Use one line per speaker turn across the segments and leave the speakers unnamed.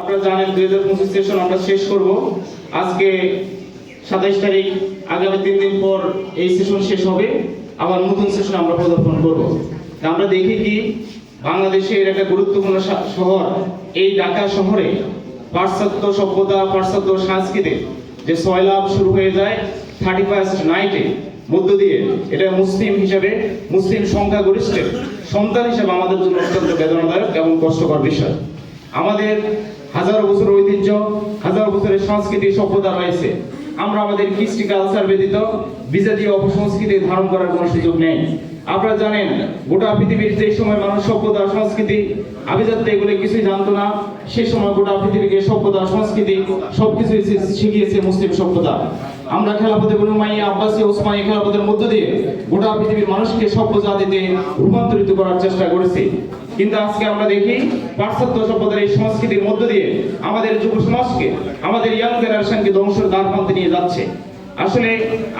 আপনারা জানেন দুই হাজার পঁচিশ সেশন আমরা শেষ করব। আজকে সাতাইশ তারিখ, আগামী তিন দিন পর এই সেশন শেষ হবে। আবার নতুন সেশন আমরা পদার্পণ করব। আমরা দেখি কি বাংলাদেশের একটা গুরুত্বপূর্ণ শহর, এই ঢাকা শহরে পাশ্চাত্য সভ্যতা, পাশ্চাত্য সংস্কৃতি যে সয়লাভ শুরু হয়ে যায় থার্টি ফার্স্ট নাইটে মধ্য দিয়ে, এটা মুসলিম হিসাবে, মুসলিম সংখ্যাগরিষ্ঠের সন্তান হিসাবে আমাদের জন্য অত্যন্ত বেদনাদায়ক এবং কষ্টকর বিষয়। আমাদের হাজার বছর ঐতিহ্য, হাজার বছরের সংস্কৃতি সভ্যতা রয়েছে। আমরা আমাদের কৃষ্টি কালচার ব্যতীত বিজাতীয় অপসংস্কৃতি ধারণ করার কোনো সুযোগ নেই। আপনারা জানেন, গোটা পৃথিবীর যে সময় মানুষ সভ্যতা, সংস্কৃতি, আভিজাত্য এগুলো কিছুই জানতো না, সে সময় গোটা পৃথিবীকে সভ্যতা, সংস্কৃতি সবকিছুই শি- শিখিয়েছে মুসলিম সভ্যতা। আমরা খেলাপথে বনু মাইয়া আব্বাসী, ওসমানী খেলাপথের মধ্য দিয়ে গোটা পৃথিবীর মানুষকে সভ্য জাতিতে রূপান্তরিত করার চেষ্টা করেছি। কিন্তু আজকে আমরা দেখি, পাশ্চাত্য সভ্যতার এই সংস্কৃতির মধ্য দিয়ে আমাদের যুব সমাজকে আমাদের ইয়াং জেনারেশনকে ধ্বংসের দ্বার প্রান্তে নিয়ে যাচ্ছে। আসলে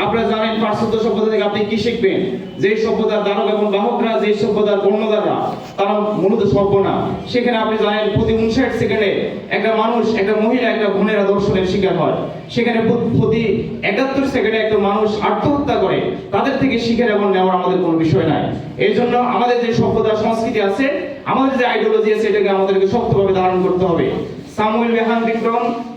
আপনারা জানেন পাশ্চাত্য সভ্যতা থেকে আপনি কি শিখবেন? যে সভ্যতার দানব এবং বাহকরা যে সভ্যতার কর্ণধাররা, তারা মূলত সভ্য না সেখানে আপনি জানেন প্রতি উনষাট সেকেন্ডে একটা মানুষ, একটা মহিলা, একটা বোনেরা দর্শনের শিকার হয়। সেখানে প্রতি একাত্তর সেকেন্ডে একটা মানুষ আত্মহত্যা করে। তাদের থেকে শিখে এবং নেওয়ার আমাদের কোনো বিষয় নাই। এই জন্য আমাদের যে সভ্যতা, সংস্কৃতি আছে, আমাদের যে আইডিওলজি আছে, এটাকে আমাদেরকে শক্তভাবে ধারণ করতে হবে। সামুয়েল বেহান বিক্রম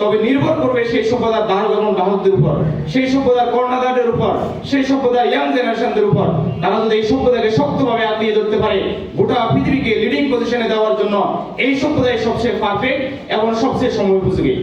তবে নির্ভর করবে সেই সভ্যতার এবং বাহকদের উপর, সেই সভ্যতার কর্ণাধারের উপর, সেই সভ্যতার ইয়াং জেনারেশনদের উপর। তারা যদি এই সভ্যতাকে শক্তভাবে আঁকড়িয়ে ধরতে পারে, গোটা পৃথিবীকে লিডিং পজিশনে দেওয়ার জন্য এই সভ্যতাই সবচেয়ে পারফেক্ট এবং সবচেয়ে সময় উপযোগী।